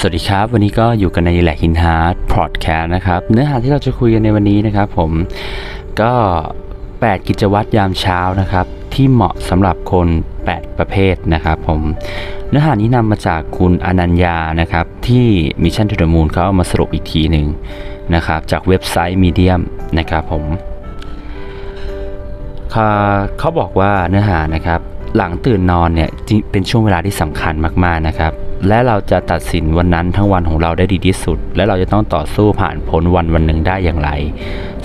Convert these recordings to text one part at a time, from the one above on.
สวัสดีครับ วันนี้ก็อยู่กันในแหลกหินฮาร์ดพอดแคสต์นะครับ เนื้อหาที่เราจะคุยกันในวันนี้นะครับผมก็ 8 กิจวัตรยามเช้านะครับ ที่เหมาะสำหรับคน 8 ประเภทนะครับผมเนื้อหานี้นำมาจากคุณอนัญญานะครับ ที่ Mission to the Moon เขาเอามาสรุปอีกทีหนึ่งนะครับ จากเว็บไซต์ Medium นะครับผมเขาเขาบอกว่าเนื้อหานะครับ หลังตื่นนอนเนี่ยเป็นช่วงเวลาที่สำคัญมากๆนะครับ และเราจะตัดสินวันนั้นทั้งวันของเราได้ดีที่สุด และเราจะต้องต่อสู้ผ่านพ้นวันวันหนึ่งได้อย่างไร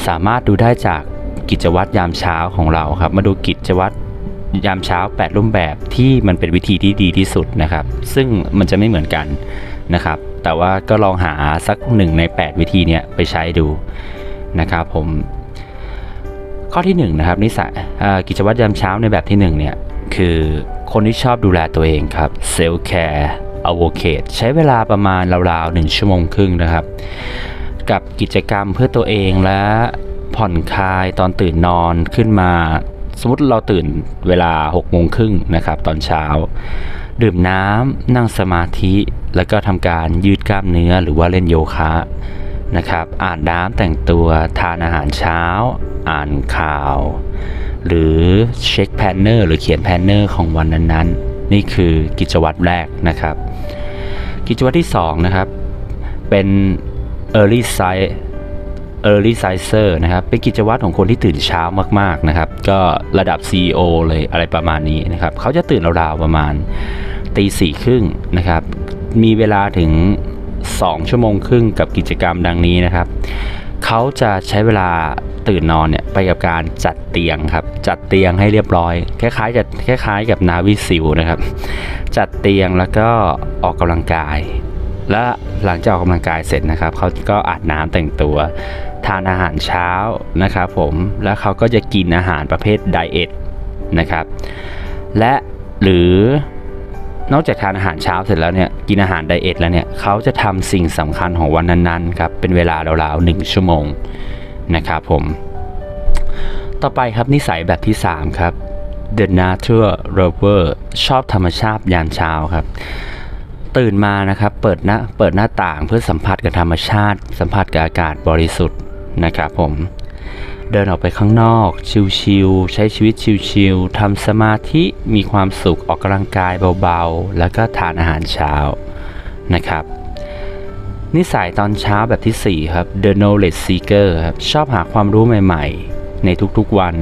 สามารถดูได้จากกิจวัตรยามเช้าของเราครับ มาดูกิจวัตรยามเช้า 8 รูปแบบที่มันเป็นวิธีที่ดีที่สุดนะครับ ซึ่งมันจะไม่เหมือนกันนะครับ แต่ว่าก็ลองหาสักหนึ่งใน 8 วิธีเนี้ยไปใช้ดูนะครับผมข้อที่1นงนะครับนิสัยกิจวัตรยามเช้าในแบบที่1เนี่ย คือคนที่ชอบดูแลตัวเองครับเซลล์แคร์อโวเคตใช้เวลาประมาณราวๆ1ชั่วโมงครึ่งนะครับ กับกิจกรรมเพื่อตัวเองและผ่อนคลายตอนตื่นนอนขึ้นมา สมมติเราตื่นเวลา6โมงครึ่งนะครับ ตอนเช้า ดื่มน้ำนั่งสมาธิ แล้วก็ทำการยืดกล้ามเนื้อหรือว่าเล่นโยคะนะครับอ่านน้ำแต่งตัวทานอาหารเช้า อ่านข่าว หรือเช็คแพนเนอร์หรือเขียนแพนเนอร์ของวันนั้นๆ นี่คือกิจวัตรแรกนะครับ กิจวัตรที่ 2 นะครับ เป็น early size early sizer นะครับ เป็นกิจวัตรของคนที่ตื่นเช้ามากๆนะครับ ก็ระดับ CEO เลยอะไรประมาณนี้นะครับ เขาจะตื่นราวๆประมาณตีสี่ครึ่งนะครับ มีเวลาถึง 2 ชั่วโมงครึ่งกับกิจกรรมดังนี้นะครับ เขาจะใช้เวลาตื่นนอนเนี่ยไปกับการจัดเตียงครับ จัดเตียงให้เรียบร้อย คล้ายๆกับคล้ายๆ กับนาวิซิลนะครับ จัดเตียงแล้วก็ออกกำลังกาย และหลังจากออกกำลังกายเสร็จนะครับเขาก็อาบน้ำแต่งตัว ทานอาหารเช้านะครับผมแล้วเขาก็จะกินอาหารประเภทไดเอทนะครับ และหรือ นอกจากทานอาหารเช้าเสร็จแล้วเนี่ยกินอาหารไดเอทแล้วเนี่ยเขาจะทำสิ่งสำคัญของวันนั้นๆครับเป็นเวลาราวๆหนึ่งชั่วโมงนะครับผม ต่อไปครับนิสัยแบบที่ 3 ครับ The Nature Lover ชอบธรรมชาติยามเช้าครับ ตื่นมานะครับเปิดหน้าเปิดหน้าต่างเพื่อสัมผัสกับธรรมชาติ สัมผัสกับอากาศบริสุทธิ์นะครับผม เดินออกไปข้างนอก ชิลๆใช้ชีวิตชิลๆทำสมาธิมีความสุขออกกำลังกายเบาๆ แล้วก็ทานอาหารเช้านะครับ นิสัยตอนเช้าแบบทีสี่ 4 ครับ The Knowledge Seeker ครับชอบหาความรู้ใหม่ๆ ในทุกๆวัน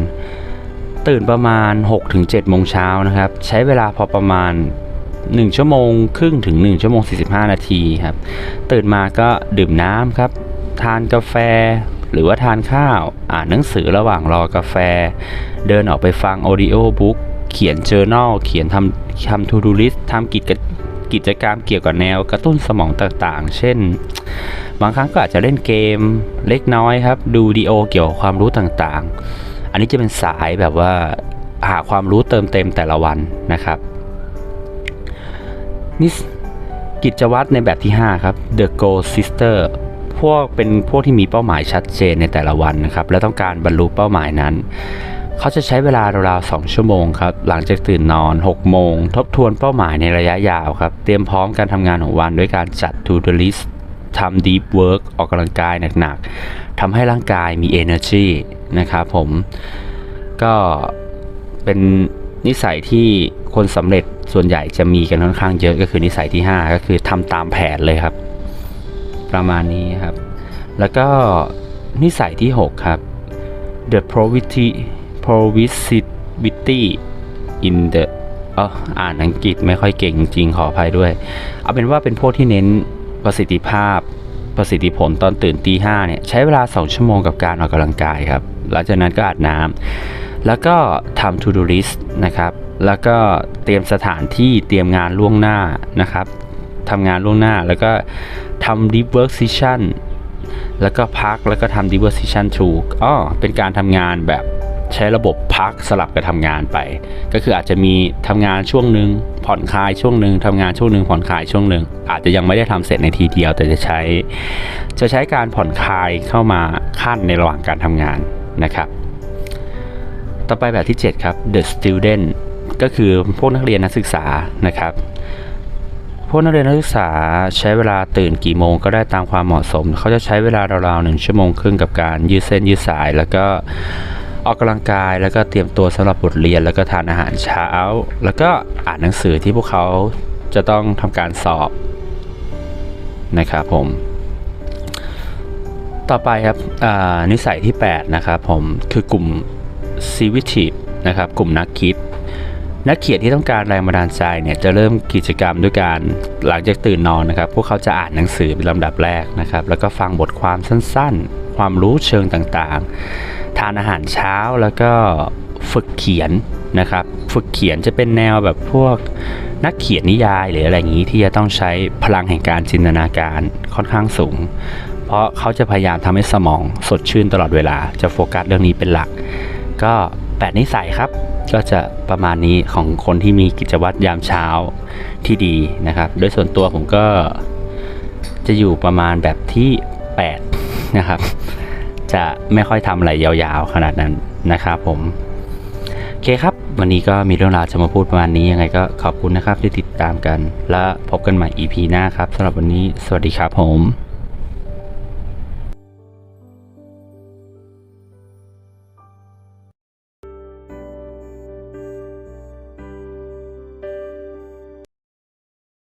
ตื่นประมาณ 6-7โมงเช้านะครับ ใช้เวลาพอประมาณ1ชั่วโมงครึ่งถึง1ชั่วโมง45 นาทีครับ ตื่นมาก็ดื่มน้ำครับ ทานกาแฟ หรือว่าทานข้าว อ่านหนังสือระหว่างรอกาแฟ เดินออกไปฟัง audio book เขียน journal เขียนทำทำ to do list ทำกิจกิจกรรมเกี่ยวกับแนวกระตุ้นสมองต่างๆ เช่น บางครั้งก็อาจจะเล่นเกมเล็กน้อยครับ ดูดีโอเกี่ยวกับความรู้ต่างๆ อันนี้จะเป็นสายแบบว่าหาความรู้เติมเต็มแต่ละวันนะครับนี่กิจวัตรในแบบที่ 5 ครับ The Go Sister พวกเป็นพวกที่มีเป้าหมายชัดเจนในแต่ละวันนะครับ และต้องการบรรลุเป้าหมายนั้น เขาจะใช้เวลาราวๆ 2 ชั่วโมงครับ หลังจากตื่นนอน 6 โมง ทบทวนเป้าหมายในระยะยาวครับ เตรียมพร้อมการทำงานของวันด้วยการจัด to do list ทำ deep work ออกกำลังกายหนักๆทำให้ร่างกายมี energy นะครับผม ก็เป็นนิสัยที่คนสำเร็จส่วนใหญ่จะมีกันค่อนข้างเยอะก็คือนิสัยที่ 5 ก็คือทำตามแผนเลยครับ ประมาณนี้ครับ แล้วก็นิสัยที่ 6 ครับ the probity probability in the อ่ออ่านอังกฤษไม่ค่อยเก่งจริงขออภัยด้วย เอาเป็นว่าเป็นพวกที่เน้นประสิทธิภาพประสิทธิผลตอนตื่นตีห้าเนี่ยใช้เวลา 2 ชั่วโมงกับการออกกำลังกายครับ หลังจากนั้นก็อาบน้ำแล้วก็ทำ to do list นะครับ แล้วก็เตรียมสถานที่เตรียมงานล่วงหน้านะครับ ทำงานล่วงหน้า แล้วก็ทำ deep work session แล้วก็พักแล้วก็ทำ deep work session 2อ๋อเป็นการทำงานแบบใช้ระบบพักสลับกับทำงานไป ก็คืออาจจะมีทำงานช่วงหนึ่งผ่อนคลายช่วงหนึ่งทำงานช่วงหนึ่งผ่อนคลายช่วงหนึ่งอาจจะยังไม่ได้ทำเสร็จในทีเดียว แต่จะใช้ จะใช้การผ่อนคลายเข้ามาขั้นในระหว่างการทำงานนะครับ ต่อไปแบบที่ 7 ครับ the student ก็คือพวกนักเรียนนักศึกษานะครับ พวกนักเรียนนักศึกษาใช้เวลาตื่นกี่โมงก็ได้ตามความเหมาะสม เขาจะใช้เวลาราวๆหนึ่งชั่วโมงครึ่งกับการยืดเส้นยืดสาย แล้วก็ออกกำลังกายแล้วก็เตรียมตัวสำหรับบทเรียน แล้วก็ทานอาหารเช้า แล้วก็อ่านหนังสือที่พวกเขาจะต้องทำการสอบนะครับผม ต่อไปครับนิสัยที่ 8 นะครับผมคือกลุ่ม c i v i t i v นะครับกลุ่มนักคิด นักเขียนที่ต้องการแรงบันดาลใจเนี่ยจะเริ่มกิจกรรมด้วยการหลังจากตื่นนอนนะครับ พวกเขาจะอ่านหนังสือเป็นลำดับแรกนะครับ แล้วก็ฟังบทความสั้นๆ ความรู้เชิงต่างๆ ทานอาหารเช้าแล้วก็ฝึกเขียนนะครับ ฝึกเขียนจะเป็นแนวแบบพวกนักเขียนนิยายหรืออะไรอย่างนี้ที่จะต้องใช้พลังแห่งการจินตนาการค่อนข้างสูง เพราะเขาจะพยายามทำให้สมองสดชื่นตลอดเวลา จะโฟกัสเรื่องนี้เป็นหลัก ก็ แปดนิสัยครับ ก็จะประมาณนี้ของคนที่มีกิจวัตรยามเช้าที่ดีนะครับ โดยส่วนตัวผมก็จะอยู่ประมาณแบบที่ 8 นะครับ จะไม่ค่อยทำอะไรยาวๆ ขนาดนั้นนะครับผม โอเคครับ วันนี้ก็มีเรื่องราวจะมาพูดประมาณนี้ยังไงก็ขอบคุณนะครับที่ติดตามกัน และพบกันใหม่ EP หน้าครับสำหรับวันนี้ สวัสดีครับผม